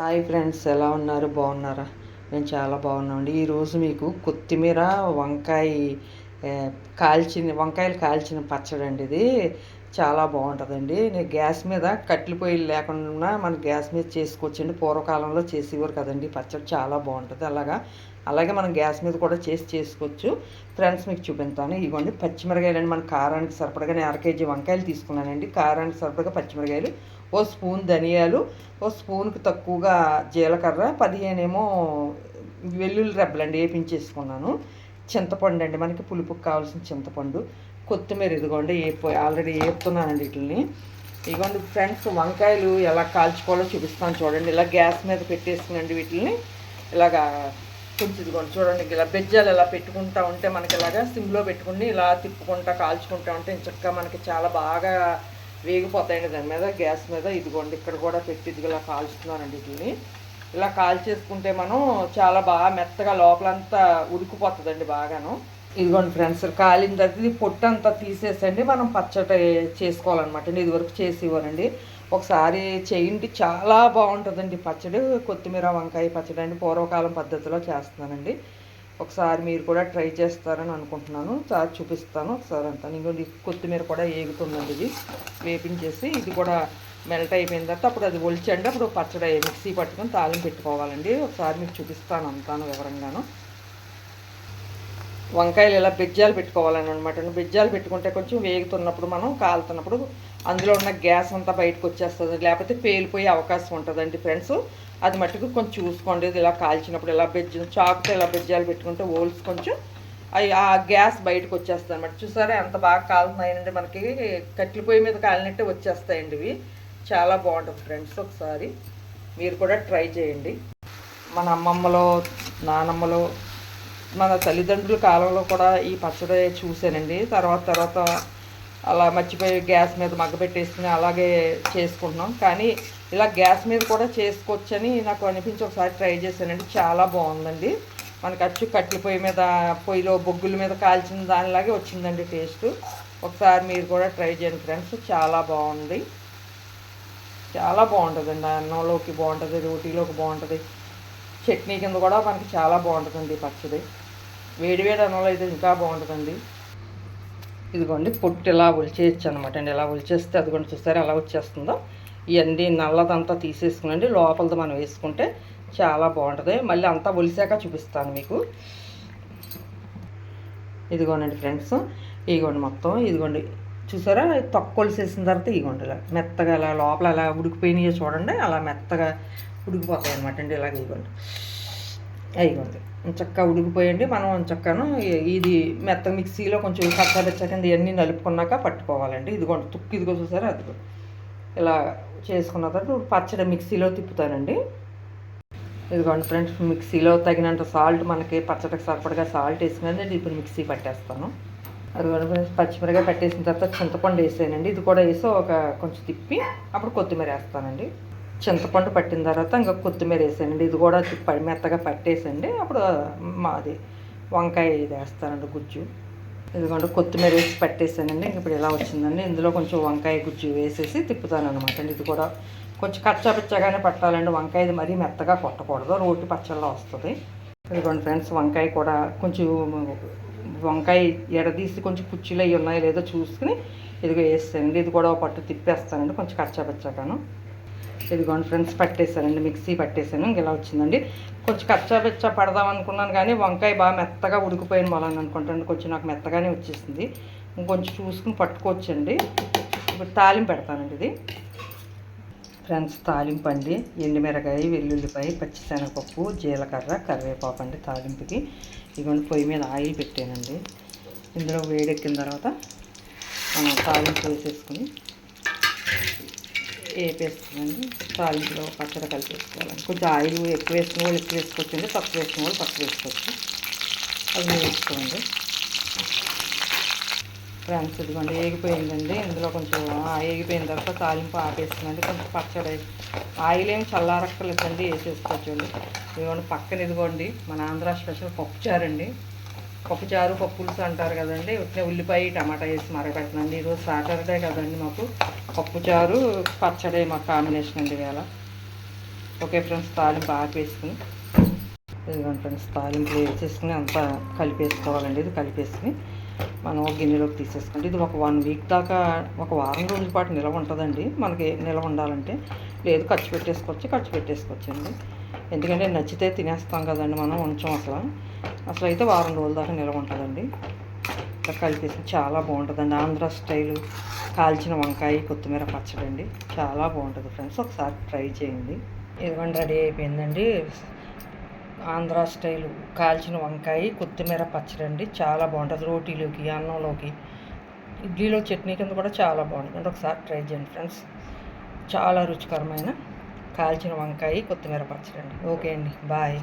Hi friends ఎలా ఉన్నారు? బాగున్నారా? నేను చాలా బాగున్నామండి ఈరోజు మీకు కొత్తిమీర వంకాయ కాల్చిన వంకాయలు కాల్చిన పచ్చడి అండి ఇది. చాలా బాగుంటుందండి. నేను గ్యాస్ మీద కట్టెల పొయ్యి లేకుండా మన గ్యాస్ మీద చేసుకోవచ్చండి పూర్వకాలంలో చేసేవారు కదండి. పచ్చడి చాలా బాగుంటుంది అలాగా. అలాగే మనం గ్యాస్ మీద కూడా చేసి చేసుకోవచ్చు. ఫ్రెండ్స్ మీకు చూపిస్తాను. ఇవ్వండి పచ్చిమిరకాయలండి. మన కారానికి సరిపడగా నేను అర కేజీ వంకాయలు తీసుకున్నానండి. కారానికి సరిపడగా పచ్చిమిరకాయలు ఓ స్పూన్ ధనియాలు ఓ స్పూన్కి తక్కువగా జీలకర్ర పదిహేను ఏమో వెల్లుల్లి రెబ్బలండి వేపించేసుకున్నాను. చింతపండు అండి మనకి పులుపుకి కావాల్సిన చింతపండు. కొత్తిమీర ఇదిగోండి వేపు ఆల్రెడీ ఏపుతున్నానండి వీటిని ఇదిగోండి ఫ్రెండ్స్ వంకాయలు ఎలా కాల్చుకోవాలో చూపిస్తాను చూడండి. ఇలా గ్యాస్ మీద పెట్టేసుకునండి వీటిని ఇలాగా కొంచెం ఇదిగోండి చూడండి ఇలా బెజ్జాలు ఇలా పెట్టుకుంటా ఉంటే మనకి ఇలాగా సిమ్లో పెట్టుకుని ఇలా తిప్పుకుంటా కాల్చుకుంటా ఉంటే చక్కగా మనకి చాలా బాగా వేగిపోతాయండి దాని మీద గ్యాస్ మీద. ఇదిగోండి ఇక్కడ కూడా పెట్టి ఇదిగో ఇలా కాల్చుతున్నానండి వీటిని ఇలా కాల్చేసుకుంటే మనం చాలా బాగా మెత్తగా లోపలంతా ఉడికిపోతుందండి బాగాను. ఇదిగోండి ఫ్రెండ్స్ కాలిన తర్వాత ఇది పొట్టు అంతా తీసేసండి మనం పచ్చడి చేసుకోవాలన్నమాట అండి. ఇదివరకు చేసేవారండి ఒకసారి చేయండి చాలా బాగుంటుందండి పచ్చడి. కొత్తిమీర వంకాయ పచ్చడి అండి పూర్వకాలం పద్ధతిలో చేస్తున్నానండి. ఒకసారి మీరు కూడా ట్రై చేస్తారని అనుకుంటున్నాను. చాలా చూపిస్తాను ఒకసారి అంతా. ఇంకోటి కొత్తిమీర కూడా ఏగుతుందండి ఇది. వేపించేసి ఇది కూడా మెల్ట్ అయిపోయిన తర్వాత అప్పుడు అది ఒలిచండి. అప్పుడు పచ్చడి మిక్సీ పట్టుకొని తాళం పెట్టుకోవాలండి. ఒకసారి మీకు చూపిస్తాను అంతాను వివరంగాను. వంకాయలు ఇలా బెజ్జాలు పెట్టుకోవాలని అనమాట బెజ్జాలు పెట్టుకుంటే కొంచెం వేగుతున్నప్పుడు మనం కాలుతున్నప్పుడు అందులో ఉన్న గ్యాస్ అంతా బయటకు వచ్చేస్తుంది. లేకపోతే పేలిపోయే అవకాశం ఉంటుందండి ఫ్రెండ్స్. అది మట్టుకు కొంచెం చూసుకోండి. ఇది ఇలా కాల్చినప్పుడు ఇలా బెజ్జ చాకుతో ఇలా బెజ్జాలు పెట్టుకుంటే ఓల్స్ కొంచెం అవి ఆ గ్యాస్ బయటకు వచ్చేస్తుంది అనమాట చూసారా ఎంత బాగా కాలుతున్నాయండి మనకి కట్టెల పొయ్యి మీద కాలినట్టే వచ్చేస్తాయండి ఇవి. చాలా బాగుంటుంది ఫ్రెండ్స్ ఒకసారి. మీరు కూడా ట్రై చేయండి. మన అమ్మమ్మలో నానమ్మలో మన తల్లిదండ్రుల కాలంలో కూడా ఈ పచ్చడి చూశానండి. తర్వాత తర్వాత అలా మర్చిపోయి గ్యాస్ మీద మగ్గబెట్టేసుకుని అలాగే చేసుకుంటున్నాం. కానీ ఇలా గ్యాస్ మీద కూడా చేసుకోవచ్చని నాకు అనిపించి ఒకసారి ట్రై చేశానండి. చాలా బాగుందండి. మనకి అచ్చు కట్టెల పొయ్యి మీద పొయ్యిలో బొగ్గుల మీద కాల్చిన దానిలాగే వచ్చిందండి టేస్ట్. ఒకసారి మీరు కూడా ట్రై చేయండి ఫ్రెండ్స్. చాలా బాగుంది. చాలా బాగుంటుందండి. అన్నంలోకి బాగుంటుంది రోటీలోకి బాగుంటుంది. చట్నీ కింద కూడా మనకి చాలా బాగుంటుందండి ఈ పచ్చడి. వేడివేడి అన్నంలో అయితే ఇంకా బాగుంటుందండి. ఇదిగోండి పొట్టు ఇలా ఒలిచేయచ్చు అనమాట అండి. ఇలా ఒలిచేస్తే అది కూడా చూసారా ఎలా వచ్చేస్తుందో. ఇవన్నీ నల్లదంతా తీసేసుకునండి. లోపలది మనం వేసుకుంటే చాలా బాగుంటుంది. మళ్ళీ అంతా ఒలిసాక చూపిస్తాను మీకు. ఇదిగోనండి ఫ్రెండ్స్ ఇదిగోండి మొత్తం. ఇదిగోండి చూసారా? తక్కువ ఒలిసేసిన తర్వాత ఇదిగోండి ఇలా మెత్తగా అలా లోపల అలా ఉడికిపోయినాయో చూడండి. అలా మెత్తగా ఉడికిపోతాయి అనమాట అండి. ఇలాగ ఇదిగోండి. అయిపోతుంది చక్కగా ఉడికిపోయండి. మనం చక్కను ఇది మెత్త మిక్సీలో కొంచెం కచ్చబెచ్చ కింద ఇవన్నీ నలుపుకున్నాక పట్టుకోవాలండి. ఇదిగోండి తుక్కు ఇదిగో చూసారా? అది ఇలా చేసుకున్న తర్వాత పచ్చడి మిక్సీలో తిప్పుతానండి. ఇదిగోండి ఫ్రెండ్స్ మిక్సీలో తగినంత సాల్ట్ మనకి పచ్చడికి సరిపడగా సాల్ట్ వేసుకుని ఇప్పుడు మిక్సీ పట్టేస్తాను. అదిగోండి ఫ్రెండ్స్ పచ్చిమిరగా పెట్టేసిన తర్వాత చింతపండు వేసానండి. ఇది కూడా వేసి ఒక కొంచెం తిప్పి అప్పుడు కొత్తిమీర వేస్తానండి. చింతపండు పట్టిన తర్వాత ఇంకా కొత్తిమీర వేసానండి ఇది కూడా తిప్ప- మెత్తగా పట్టేసండి అప్పుడు మాది వంకాయ ఇది వేస్తానండి గుజ్జు. ఇదిగోండి కొత్తిమీర వేసి పట్టేసానండి. ఇంక ఇప్పుడు ఇలా వచ్చిందండి? ఇందులో కొంచెం వంకాయ గుజ్జు వేసేసి తిప్పుతాను అనమాట అండి. ఇది కూడా కొంచెం కచ్చాపిచ్చగానే పట్టాలండి. వంకాయ ఇది మరీ మెత్తగా కొట్టకూడదు. రోటి పచ్చళ్ళ వస్తుంది. ఇదిగోండి ఫ్రెండ్స్ వంకాయ కూడా కొంచెం వంకాయ ఎడదీసి కొంచెం పుచ్చిలు అవి ఉన్నాయో లేదో చూసుకుని ఇదిగో వేస్తానండి ఇది కూడా పట్టు తిప్పేస్తానండి. కొంచెం కచ్చాపిచ్చగాను ఇదిగోండి ఫ్రెండ్స్ పట్టేశానండి మిక్సీ పట్టేశాను. ఇంక ఇలా వచ్చిందండి. కొంచెం కచ్చాపచ్చా పడదాం అనుకున్నాను కానీ వంకాయ బాగా మెత్తగా ఉడికిపోయిన మొలని అనుకుంటాను. కొంచెం నాకు మెత్తగానే వచ్చేసింది. ఇంకొంచెం చూసుకుని పట్టుకోవచ్చండి. ఇప్పుడు తాలింపు పెడతానండి ఇది. ఫ్రెండ్స్ తాలింపు అండి. ఎండుమిరకాయ వెల్లుల్లిపాయ పచ్చిశనగపప్పు జీలకర్ర కరివేపాకు అండి తాలింపుకి. ఇదిగోండి పొయ్యి మీద ఆయిల్ పెట్టానండి. ఇందులో వేడెక్కిన తర్వాత మనం తాలింపు వేసేసుకుని వేపేసుకోండి తాలింపులో పచ్చడి కలిపేసుకోవాలండి కొంచెం ఆయిల్ ఎక్కువ వేసిన వాళ్ళు ఎక్కువ వేసుకోవచ్చండి తక్కువ వేసిన వాళ్ళు తక్కువ వేసుకోవచ్చు. అది వేసుకోండి. ఫ్రెండ్స్ ఇదిగోండి ఏగిపోయిందండి ఇందులో కొంచెం ఆ, ఏగిపోయిన తర్వాత తాలింపు ఆపేస్తుందండి కొంచెం పచ్చడి ఆయిల్ ఏమి చల్లారక్కర్లేదండి వేసేసుకోవచ్చండి ఇదిగోండి పక్కన ఇదిగోండి మన ఆంధ్ర స్పెషల్ పప్పుచారండి పప్పుచారు పప్పు పులుసు అంటారు కదండి. ఉట్టిన ఉల్లిపాయ టమాటా వేసి మరగపెడుతున్నాండి ఈరోజు సాటర్డే కదండి మాకు. పప్పుచారు పచ్చడి మాకు కాంబినేషన్ అండి ఇవాళ. ఓకే ఫ్రెండ్స్ తాలింపు ఆపేసుకుని. ఇదిగోండి ఫ్రెండ్స్ తాలింపు వేసేసుకుని అంతా కలిపేసుకోవాలండి. ఇది కలిపేసుకుని మనం ఒక గిన్నెలోకి తీసేసుకోండి. ఇది ఒక వన్ వీక్ దాకా ఒక వారం రోజుల పాటు నిలవ ఉంటుందండి. మనకి నిలవ ఉండాలంటే లేదు ఖర్చు పెట్టేసుకోవచ్చు ఖర్చు పెట్టేసుకోవచ్చండి. ఎందుకంటే నచ్చితే తినేస్తాం కదండి మనం ఉంచాం అసలు. అసలు అయితే వారం రోజుల దాకా నిల్వ ఉంటుందండి. ఇట్లా కలిపేసి చాలా బాగుంటుందండి. ఆంధ్ర స్టైలు కాల్చిన వంకాయ కొత్తిమీర పచ్చడి అండి చాలా బాగుంటుంది ఫ్రెండ్స్. ఒకసారి ట్రై చేయండి. ఇదిగోండి రెడీ అయిపోయిందండి. ఆంధ్ర స్టైలు కాల్చిన వంకాయ కొత్తిమీర పచ్చడి అండి చాలా బాగుంటుంది. రోటీలోకి అన్నంలోకి ఇడ్లీలో చట్నీ కింద కూడా చాలా బాగుంటుంది. ఒకసారి ట్రై చేయండి ఫ్రెండ్స్. చాలా రుచికరమైన కాల్చిన వంకాయ కొత్తిమీర పచ్చడి అండి ఓకే అండి. బాయ్.